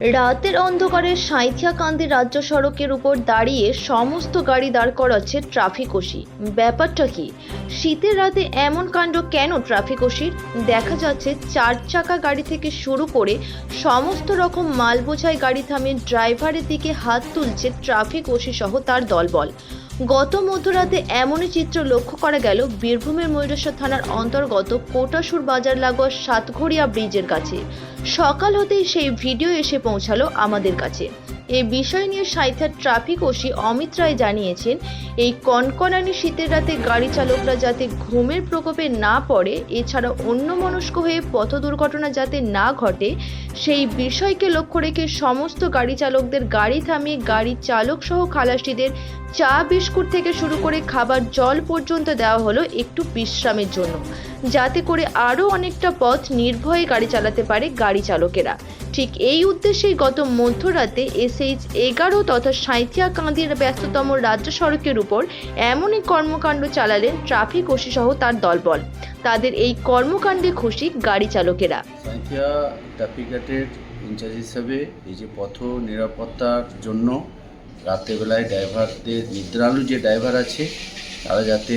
রাতের অন্ধকারে সাঁইথিয়াকান্দি রাজ্য সড়কের উপর দাঁড়িয়ে সমস্ত গাড়ি দাঁড় করাচ্ছে ট্রাফিক ওসি। ব্যাপারটা কি? শীতের রাতে এমন কাণ্ড কেন ট্রাফিক ওসির? দেখা যাচ্ছে চার চাকা গাড়ি থেকে শুরু করে সমস্ত রকম মাল বোঝাই গাড়ি থামিয়ে ড্রাইভারের দিকে হাত তুলছে ট্রাফিক ওসি সহ তার দলবল। গত মধ্যরাতে এমনই চিত্র লক্ষ্য করা গেল বীরভূমের ময়ূরেশ্বর থানার অন্তর্গত কোটাসুর বাজার লাগোয়া সাতঘড়িয়া ব্রিজের কাছে। সকাল হতেই সেই ভিডিও এসে পৌঁছালো আমাদের কাছে। এই বিষয় নিয়ে সাইথার ট্রাফিক ওসি অমিত রায় জানিয়েছেন, এই কনকনানি শীতের রাতে গাড়ি চালকরা যাতে ঘুমের প্রকোপে না পড়ে, এছাড়া অন্য মনস্ক হয়ে পথ দুর্ঘটনা যাতে না ঘটে, সেই বিষয়কে লক্ষ্য রেখে সমস্ত গাড়ি চালকদের গাড়ি থামিয়ে গাড়ি চালক সহ খালাসিদের চা, বিস্কুট থেকে শুরু করে খাবার জল পর্যন্ত দেওয়া হলো একটু বিশ্রামের জন্য। যাতে করে আরও অনেকটা পথ নির্ভয়ে গাড়ি চালাতে পারে গাড়ি চালকেরা। ঠিক এই উদ্দেশ্যেই গত মধ্যরাতে এসএইচ এগারো তথা সাঁইথিয়া কাঁদির ব্যস্ততম রাজ্য সড়কের উপর এমনই কর্মকাণ্ড চালালেন ট্রাফিক ওসি সহ তার দলবল। তাদের এই কর্মকাণ্ডে খুশি গাড়ি চালকেরা। ইনচার্জ হিসাবে এই যে পথ নিরাপত্তার জন্য রাত্রেবেলায় ড্রাইভারদের নিদ্রালু যে ড্রাইভার আছে, তারা যাতে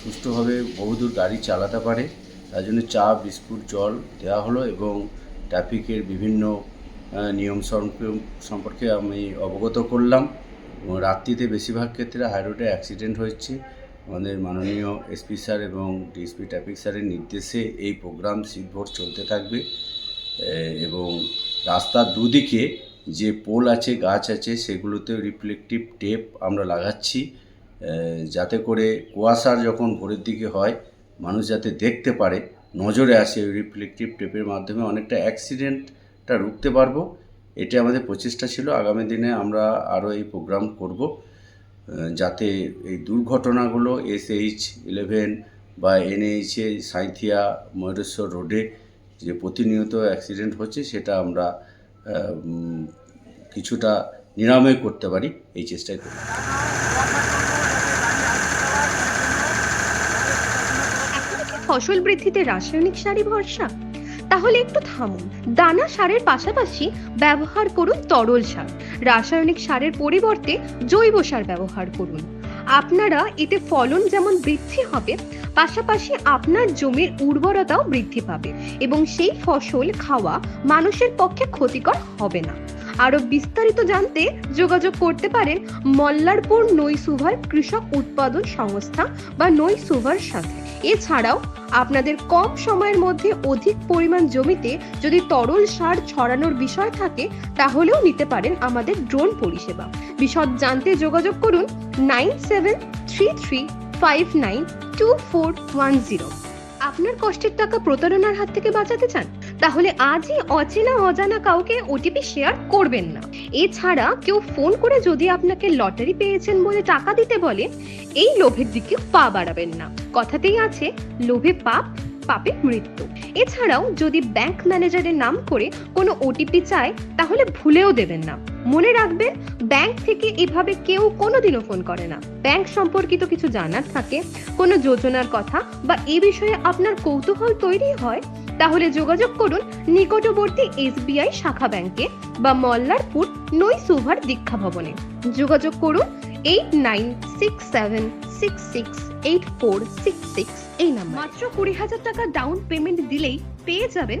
সুষ্ঠুভাবে বহুদূর গাড়ি চালাতে পারে। তার জন্য চা, বিস্কুট, জল দেওয়া হলো এবং ট্রাফিকের বিভিন্ন নিয়ম সম্পর্কে আমি অবগত করলাম। রাত্রিতে বেশিরভাগ ক্ষেত্রে হাই রোডে অ্যাক্সিডেন্ট হয়েছে। আমাদের মাননীয় এসপি স্যার এবং ডিএসপি ট্রাফিক স্যারের নির্দেশে এই প্রোগ্রাম শীতভর চলতে থাকবে। এবং রাস্তার দুদিকে যে পোল আছে, গাছ আছে সেগুলোতে রিফ্লেকটিভ টেপ আমরা লাগাচ্ছি। যাতে করে কুয়াশার যখন ভোরের দিকে হয়, মানুষ যাতে দেখতে পারে, নজরে আসে ওই রিফ্লেকটিভ টেপের মাধ্যমে অনেকটা অ্যাক্সিডেন্টটা রুখতে পারব। এটা আমাদের প্রচেষ্টা ছিল। আগামী দিনে আমরা আরও এই প্রোগ্রাম করব যাতে এই দুর্ঘটনাগুলো এস এইচ ইলেভেন বা এনএইচে সাঁইথিয়া ময়ূরেশ্বর রোডে যে প্রতিনিয়ত অ্যাক্সিডেন্ট হচ্ছে, সেটা আমরা কিছুটা নিরাময় করতে পারি। এই চেষ্টাই করি এখন কি ফসল বৃদ্ধিতে রাসায়নিক সারই ভরসা? তাহলে একটু থামুন। দানা সারের পাশাপাশি ব্যবহার করুন তরল সার। রাসায়নিক সারের পরিবর্তে জৈব সার ব্যবহার করুন। আপনারা এতে ফলন যেমন বৃদ্ধি হবে, পাশাপাশি আপনার জমির উর্বরতাও বৃদ্ধি পাবে এবং সেই ফসল খাওয়া মানুষের পক্ষে ক্ষতিকর হবে না। আরও বিস্তারিত জানতে যোগাযোগ করতে পারেন মল্লারপুর নৈসুভার কৃষক উৎপাদন সংস্থা বা নৈসুভার সাথে। এছাড়াও আপনাদের কম সময়ের মধ্যে অধিক পরিমাণ জমিতে যদি তরল সার ছড়ানোর বিষয় থাকে, তাহলেও নিতে পারেন আমাদের ড্রোন পরিষেবা। বিশদ জানতে যোগাযোগ করুন nine seven three three five nine two four one zero. আপনার কষ্টের টাকা প্রতারণার হাত থেকে বাঁচাতে চান, তাহলে আজই অচেনা অজানা কাউকে ওটিপি শেয়ার করবেন না। এছাড়া কেউ ফোন করে যদি আপনাকে লটারি পেয়েছেন বলে টাকা দিতে বলে এই লোভের দিকে পা বাড়াবেন না। কথাতেই আছে, লোভে পাপ, পাপে মৃত্যু। এছাড়াও যদি ব্যাংক ম্যানেজারের নাম করে কোনো ওটিপি চায়, তাহলে ভুলেও দেবেন না। মনে রাখবেন ব্যাংক থেকে এভাবে কেউ কোনোদিনও ফোন করে না। ব্যাংক সম্পর্কিত কিছু জানার থাকে, কোনো যোজনার কথা বা এ বিষয়ে আপনার কৌতূহল তৈরি হয় তাহলে যোগাযোগ করুন নিকটবর্তী এসবিআই শাখা ব্যাংকে বা মল্লারপুর নই সুভার দীক্ষা ভবনে। যোগাযোগ করুন eight nine six seven six six eight four six six এই নাম্বার। মাত্র কুড়ি হাজার টাকা ডাউন পেমেন্ট দিলেই পেয়ে যাবেন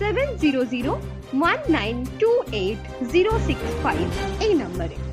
seven zero zero one nine two eight zero six five এই নম্বরে